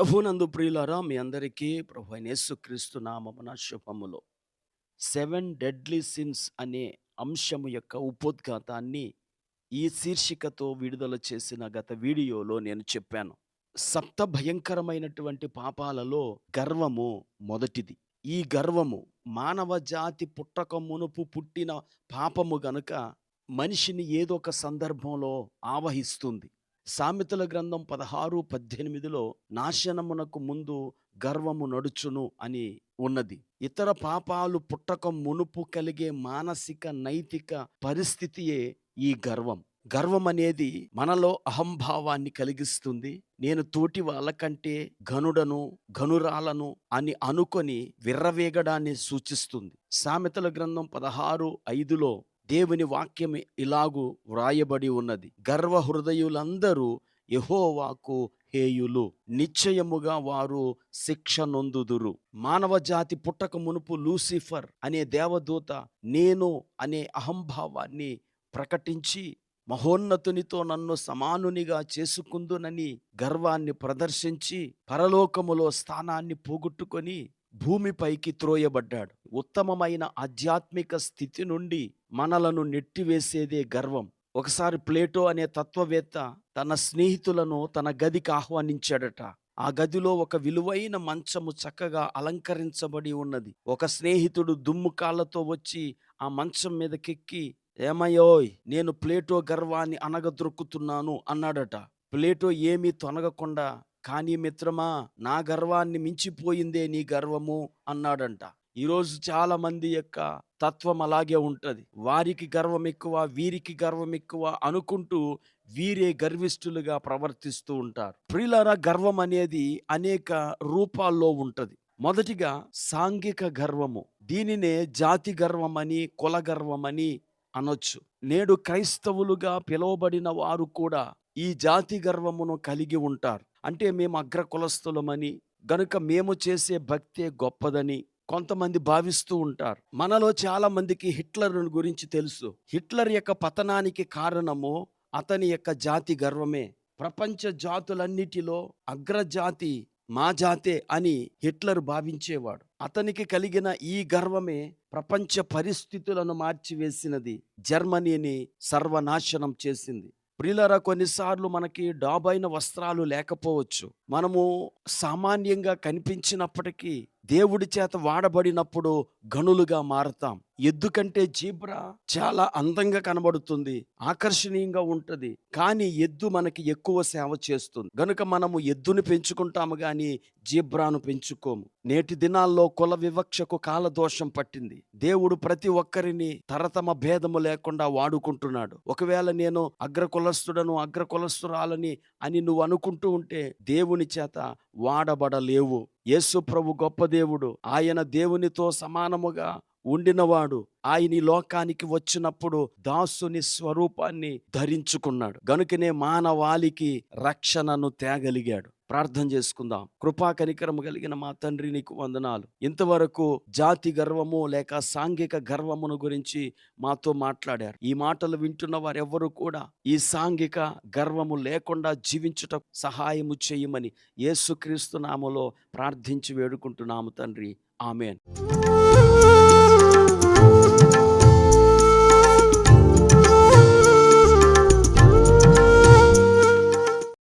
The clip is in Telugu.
ప్రభునందు ప్రియులారా మీ అందరికీ ప్రభు అయిన యేసుక్రీస్తు నామమున శుభములు. సెవెన్ డెడ్లీ సిన్స్ అనే అంశము యొక్క ఉపోద్ఘాతాన్ని ఈ శీర్షికతో విడుదల చేసిన గత వీడియోలో నేను చెప్పాను. సప్త భయంకరమైనటువంటి పాపాలలో గర్వము మొదటిది. ఈ గర్వము మానవ జాతి పుట్టక మునుపు పుట్టిన పాపము గనుక మనిషిని ఏదో ఒక సందర్భంలో ఆవహిస్తుంది. సామెతల గ్రంథం పదహారు పద్దెనిమిదిలో నాశనమునకు ముందు గర్వము నడుచును అని ఉన్నది. ఇతర పాపాలు పుట్టక మునుపు కలిగే మానసిక నైతిక పరిస్థితియే ఈ గర్వం. గర్వం అనేది మనలో అహంభావాన్ని కలిగిస్తుంది. నేను తోటి వాళ్ళకంటే ఘనుడను ఘనురాలను అని అనుకొని విర్రవేగడాన్ని సూచిస్తుంది. సామెతల గ్రంథం పదహారు ఐదులో దేవుని వాక్యం ఇలాగు వ్రాయబడి ఉన్నది. గర్వ హృదయులందరూ యహోవాకు హేయులు. నిశ్చయముగా వారు శిక్ష నొందుదురు. మానవ జాతి పుట్టక మునుపు లూసిఫర్ అనే దేవదూత నేను అనే అహంభావాన్ని ప్రకటించి మహోన్నతునితో నన్ను సమానునిగా చేసుకుందునని గర్వాన్ని ప్రదర్శించి పరలోకములో స్థానాన్ని పోగొట్టుకొని భూమిపైకి త్రోయబడ్డాడు. ఉత్తమమైన ఆధ్యాత్మిక స్థితి నుండి మనలను నెట్టివేసేదే గర్వం. ఒకసారి ప్లేటో అనే తత్వవేత్త తన స్నేహితులను తన గదికి ఆహ్వానించాడట. ఆ గదిలో ఒక విలువైన మంచము చక్కగా అలంకరించబడి ఉన్నది. ఒక స్నేహితుడు దుమ్ము కాళ్ళతో వచ్చి ఆ మంచం మీదకెక్కి ఏమయోయ్ నేను ప్లేటో గర్వాన్ని అనగదొరుకుతున్నాను అన్నాడట. ప్లేటో ఏమీ తొనగకుండా కానీ మిత్రమా నా గర్వాన్ని మించిపోయిందే నీ గర్వము? అన్నాడంట. ఈరోజు చాలా మంది యొక్క తత్వం అలాగే ఉంటుంది. వారికి గర్వం ఎక్కువ వీరికి గర్వం ఎక్కువ అనుకుంటూ వీరే గర్విష్ఠులుగా ప్రవర్తిస్తూ ఉంటారు. ప్రియులరా గర్వం అనేది అనేక రూపాల్లో ఉంటది. మొదటిగా సాంఘిక గర్వము. దీనినే జాతి గర్వమని కుల గర్వమని అనొచ్చు. నేడు క్రైస్తవులుగా పిలువబడిన వారు కూడా ఈ జాతి గర్వమును కలిగి ఉంటారు. అంటే మేము అగ్ర కులస్థులమని గనుక మేము చేసే భక్తే గొప్పదని కొంతమంది భావిస్తూ ఉంటారు. మనలో చాలా మందికి హిట్లర్ గురించి తెలుసు. హిట్లర్ యొక్క పతనానికి కారణము అతని యొక్క జాతి గర్వమే. ప్రపంచ జాతులన్నిటిలో అగ్రజాతి మా జాతే అని హిట్లర్ భావించేవాడు. అతనికి కలిగిన ఈ గర్వమే ప్రపంచ పరిస్థితులను మార్చివేసినది. జర్మనీని సర్వనాశనం చేసింది. ప్రియులరా కొన్నిసార్లు మనకి డాబైన వస్త్రాలు లేకపోవచ్చు. మనము సామాన్యంగా కనిపించినప్పటికీ దేవుడి చేత వాడబడినప్పుడు గనులుగా మారతాం. ఎద్దు కంటే జీబ్రా చాలా అందంగా కనబడుతుంది ఆకర్షణీయంగా ఉంటుంది. కానీ ఎద్దు మనకి ఎక్కువ సేవ చేస్తుంది. గనుక మనము ఎద్దుని పెంచుకుంటాము కానీ జీబ్రాను పెంచుకోము. నేటి దినాల్లో కుల వివక్షకు కాలదోషం పట్టింది. దేవుడు ప్రతి ఒక్కరిని తరతమ భేదము లేకుండా వాడుకుంటున్నాడు. ఒకవేళ నేను అగ్ర కులస్తుడను అగ్ర కులస్తురాలని అని నువ్వు అనుకుంటూ ఉంటే దేవుని చేత వాడబడలేవు. యేసు ప్రభు గొప్ప దేవుడు. ఆయన దేవునితో సమానముగా ఉండినవాడు ఆయన ఈ లోకానికి వచ్చినప్పుడు దాసుని స్వరూపాన్ని ధరించుకున్నాడు. గనుకనే మానవాళికి రక్షణను తేగలిగాడు. ప్రార్థన చేసుకుందాం. కృపా కనికరము కలిగిన మా తండ్రి నీకు వందనాలు. ఇంతవరకు జాతి గర్వము లేక సాంఘిక గర్వమును గురించి మాతో మాట్లాడారు. ఈ మాటలు వింటున్న వారెవ్వరూ కూడా ఈ సాంఘిక గర్వము లేకుండా జీవించుట సహాయము చేయమని యేసుక్రీస్తు నామలో ప్రార్థించి వేడుకుంటున్నాము తండ్రి. ఆమెన్.